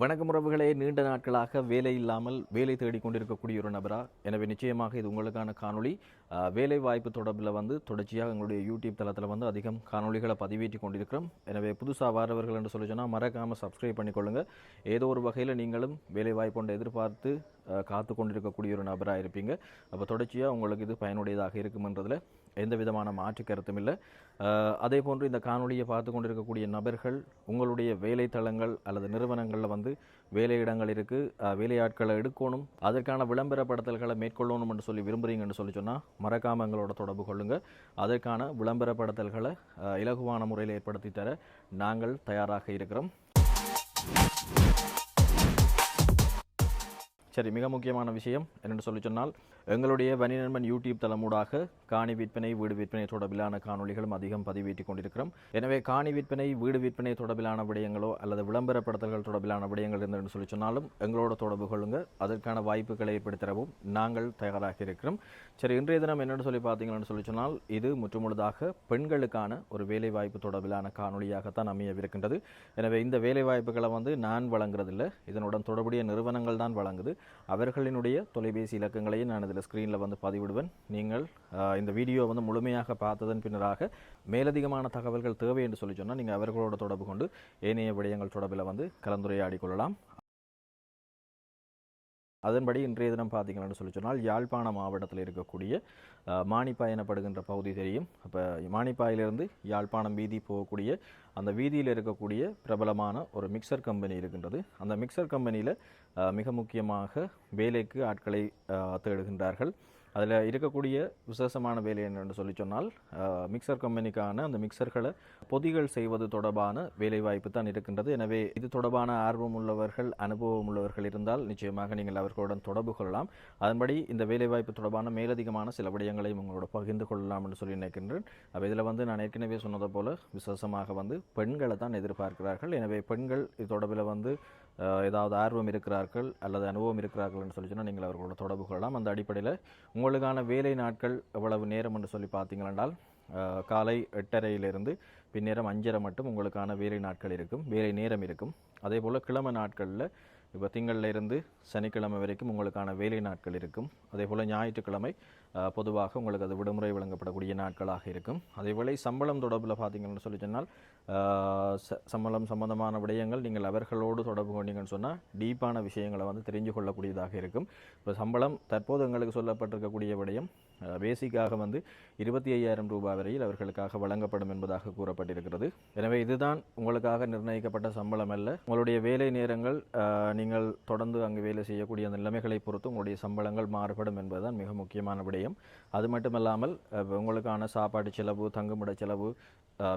வணக்கம் உறவுகளே நீண்ட நாட்களாக வேலை இல்லாமல் வேலை தேடிக் கொண்டிருக்கக்கூடிய ஒரு நபரா? எனவே நிச்சயமாக இது உங்களுக்கான காணொளி. வேலை வாய்ப்பு தொடர்பில் வந்து தொடர்ச்சியாக எங்களுடைய யூடியூப் தளத்தில் வந்து அதிகம் காணொளிகளை பதிவேற்றி கொண்டிருக்கிறோம். எனவே புதுசாக வரவர்கள் என்று சொல்லி சொன்னால் மறக்காமல் சப்ஸ்கிரைப் பண்ணிக்கொள்ளுங்கள் ஏதோ ஒரு வகையில் நீங்களும் வேலை வாய்ப்பு எதிர்பார்த்து காத்து கொண்டிருக்கக்கூடிய ஒரு நபராக இருப்பீங்க. அப்போ தொடர்ச்சியாக உங்களுக்கு இது பயனுடையதாக இருக்குமென்றதில் எந்த விதமான மாற்று கருத்தும் இல்லை. அதே போன்று இந்த காணொலியை பார்த்து கொண்டிருக்கக்கூடிய நபர்கள் உங்களுடைய வேலை தளங்கள் அல்லது நிறுவனங்களில் வந்து வேலையிடங்கள் இருக்குது வேலையாட்களை எடுக்கணும் அதற்கான விளம்பரப்படுத்தல்களை மேற்கொள்ளணும் என்று சொல்லி விரும்புகிறீங்கன்னு சொல்லி சொன்னால் மறக்காமல் எங்களோட தொடர்பு கொள்ளுங்கள் அதற்கான விளம்பரப்படுத்தல்களை இலகுவான முறையில் ஏற்படுத்தி தர நாங்கள் தயாராக இருக்கிறோம். சரி மிக முக்கியமான விஷயம் என்னென்னு சொல்லி சொன்னால் எங்களுடைய வணிநண்பன் யூடியூப் தளமூடாக காணி விற்பனை வீடு விற்பனை தொடர்பிலான காணொளிகளும் அதிகம் பதிவேற்றிக் கொண்டிருக்கிறோம். எனவே காணி விற்பனை வீடு விற்பனை தொடர்பிலான விடயங்களோ அல்லது விளம்பரப்படுத்தல்கள் தொடர்பிலான விடயங்கள் இருந்ததுன்னு சொல்லி சொன்னாலும் எங்களோட தொடர்பு கொள்ளுங்க. அதற்கான வாய்ப்புகளை ஏற்படுத்தவும் நாங்கள் தயாராக இருக்கிறோம். சரி இன்றைய தினம் என்னென்னு சொல்லி பார்த்தீங்கன்னு சொல்லி சொன்னால் இது முற்றுமுழுதாக பெண்களுக்கான ஒரு வேலைவாய்ப்பு தொடர்பிலான காணொளியாகத்தான் அமையவிருக்கின்றது. எனவே இந்த வேலைவாய்ப்புகளை வந்து நான் வழங்குறதில்லை. இதனுடன் தொடர்புடைய நிறுவனங்கள் தான் வழங்குது. அவர்களினுடைய தொலைபேசி இலக்கங்களையும் நான் இதில் ஸ்க்ரீனில் வந்து பதிவிடுவேன். நீங்கள் இந்த வீடியோ வந்து முழுமையாக பார்த்ததன் பின்னராக மேலதிகமான தகவல்கள் தேவை என்று சொல்லி சொன்னால் நீங்கள் அவர்களோட தொடர்பு கொண்டு ஏனைய விடயங்கள் தொடர்பில் வந்து கலந்துரையாடி கொள்ளலாம். அதன்படி இன்றைய தினம் பார்த்தீங்கன்னு சொல்லி சொன்னால் யாழ்ப்பாண மாவட்டத்தில் இருக்கக்கூடிய மானிப்பாய் எனப்படுகின்ற பகுதி தெரியும். அப்போ மானிப்பாயிலிருந்து யாழ்ப்பாணம் வீதி போகக்கூடிய அந்த வீதியில் இருக்கக்கூடிய பிரபலமான ஒரு மிக்சர் கம்பெனி இருக்கின்றது. அந்த மிக்சர் கம்பெனியில் மிக முக்கியமாக வேலைக்கு ஆட்களை தேடுகின்றார்கள். அதில் இருக்கக்கூடிய விசேஷமான வேலை என்னென்று சொல்லி சொன்னால் மிக்சர் கம்பெனிக்கான அந்த மிக்சர்களை பொதிகள் செய்வது தொடர்பான வேலைவாய்ப்பு தான் இருக்கின்றது. எனவே இது தொடர்பான ஆர்வம் உள்ளவர்கள் அனுபவம் உள்ளவர்கள் இருந்தால் நிச்சயமாக நீங்கள் அவர்களுடன் தொடர்பு கொள்ளலாம். அதன்படி இந்த வேலைவாய்ப்பு தொடர்பான மேலதிகமான சில விடயங்களையும் உங்களோட பகிர்ந்து கொள்ளலாம் என்று சொல்லி நினைக்கின்றேன். அப்போ இதில் வந்து நான் ஏற்கனவே சொன்னதை போல விசேஷமாக வந்து பெண்களை தான் எதிர்பார்க்கிறார்கள். எனவே பெண்கள் இது தொடர்பில் வந்து ஏதாவது ஆர்வம் இருக்கிறார்கள் அல்லது அனுபவம் இருக்கிறார்கள் என்று சொல்லி சொன்னால் நீங்கள் அவர்களோட தொடர்பு கொள்ளலாம். அந்த அடிப்படையில் உங்களுக்கான வேலை நாட்கள் எவ்வளவு நேரம் என்று சொல்லி பார்த்தீங்களென்றால் காலை எட்டரையிலிருந்து பின்னேரம் அஞ்சரை மட்டும் உங்களுக்கான வேலை நாட்கள் இருக்கும் வேலை நேரம் இருக்கும். அதே போல் கிழமை நாட்களில் இப்போ திங்கள்ல இருந்து சனிக்கிழமை வரைக்கும் உங்களுக்கான வேலை நாட்கள் இருக்கும். அதே போல் ஞாயிற்றுக்கிழமை பொதுவாக உங்களுக்கு அது விடுமுறை வழங்கப்படக்கூடிய நாட்களாக இருக்கும். அதேவேளை சம்பளம் தொடர்பில் பார்த்தீங்கன்னு சொல்லி சொன்னால் ச- சம்பளம் சம்பந்தமான விடயங்கள் நீங்கள் அவர்களோடு தொடர்பு கொண்டீங்கன்னு சொன்னால் டீப்பான விஷயங்களை வந்து தெரிஞ்சு கொள்ளக்கூடியதாக இருக்கும். இப்போ சம்பளம் தற்போது எங்களுக்கு சொல்லப்பட்டிருக்கக்கூடிய விடயம் பேசிக்காக வந்து இருபத்தி ஐயாயிரம் ரூபாய் வரையில் அவர்களுக்காக வழங்கப்படும் என்பதாக கூறப்பட்டிருக்கிறது. எனவே இதுதான் உங்களுக்காக நிர்ணயிக்கப்பட்ட சம்பளம் அல்ல. உங்களுடைய வேலை நேரங்கள் நீங்கள் தொடர்ந்து அங்கு வேலை செய்யக்கூடிய அந்த நிலைமைகளை பொறுத்து உங்களுடைய சம்பளங்கள் மாறுபடும் என்பதுதான் மிக முக்கியமான விடயம். அது மட்டுமல்லாமல் இல்லாமல் உங்களுக்கான சாப்பாடு செலவு தங்குமிட செலவு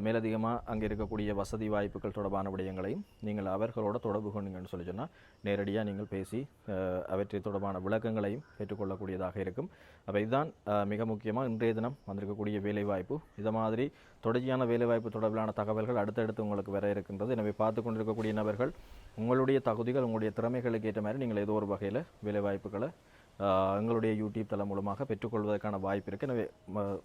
மேலதிகமாக அங்கே இருக்கக்கூடிய வசதி வாய்ப்புகள் தொடர்பான விடயங்களையும் நீங்கள் அவர்களோட தொடர்பு கொண்டீங்கன்னு சொல்லி சொன்னால் நேரடியாக நீங்கள் பேசி அவற்றை தொடர்பான விளக்கங்களையும் பெற்றுக்கொள்ளக்கூடியதாக இருக்கும். அப்போ இதுதான் மிக முக்கியமாக இன்றைய தினம் வந்திருக்கக்கூடிய வேலைவாய்ப்பு. இது மாதிரி தொடர்ச்சியான வேலைவாய்ப்பு தொடர்பிலான தகவல்கள் அடுத்தடுத்து உங்களுக்கு வர இருக்கின்றது. எனவே பார்த்து கொண்டிருக்கக்கூடிய நபர்கள் உங்களுடைய தகுதிகள் உங்களுடைய திறமைகளுக்கு ஏற்ற மாதிரி நீங்கள் ஏதோ ஒரு வகையில் வேலைவாய்ப்புகளை எங்களுடைய யூடியூப் தளம் மூலமாக பெற்றுக்கொள்வதற்கான வாய்ப்பு இருக்குது எனவே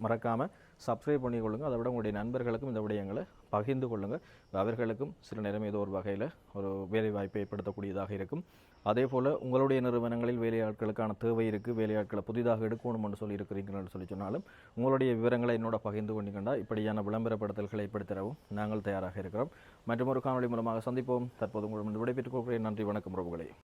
மறக்காமல் சப்ஸ்கிரைப் பண்ணி கொள்ளுங்கள் அதை விட உங்களுடைய நண்பர்களுக்கும் இந்த விடயங்களை பகிர்ந்து கொள்ளுங்கள் அவர்களுக்கும் சில நேரம் ஏதோ ஒரு வகையில் ஒரு வேலை வாய்ப்பை ஏற்படுத்தக்கூடியதாக இருக்கும். அதே போல் உங்களுடைய நிறுவனங்களில் வேலையாட்களுக்கான தேவை இருக்குது வேலையாட்களை புதிதாக எடுக்கணும்னு சொல்லி இருக்கிறீங்கன்னு சொல்லி சொன்னாலும் உங்களுடைய விவரங்களை என்னோட பகிர்ந்து கொண்டீங்கன்னா இப்படியான விளம்பரப்படுத்தல்களை ஏற்படுத்தவும் நாங்கள் தயாராக இருக்கிறோம். மற்றும் ஒரு காணொலி மூலமாக சந்திப்போம். தற்போது உங்களுடன் விடைபெற்றுக் கொள்கிறேன். நன்றி வணக்கம் உறவுகளே.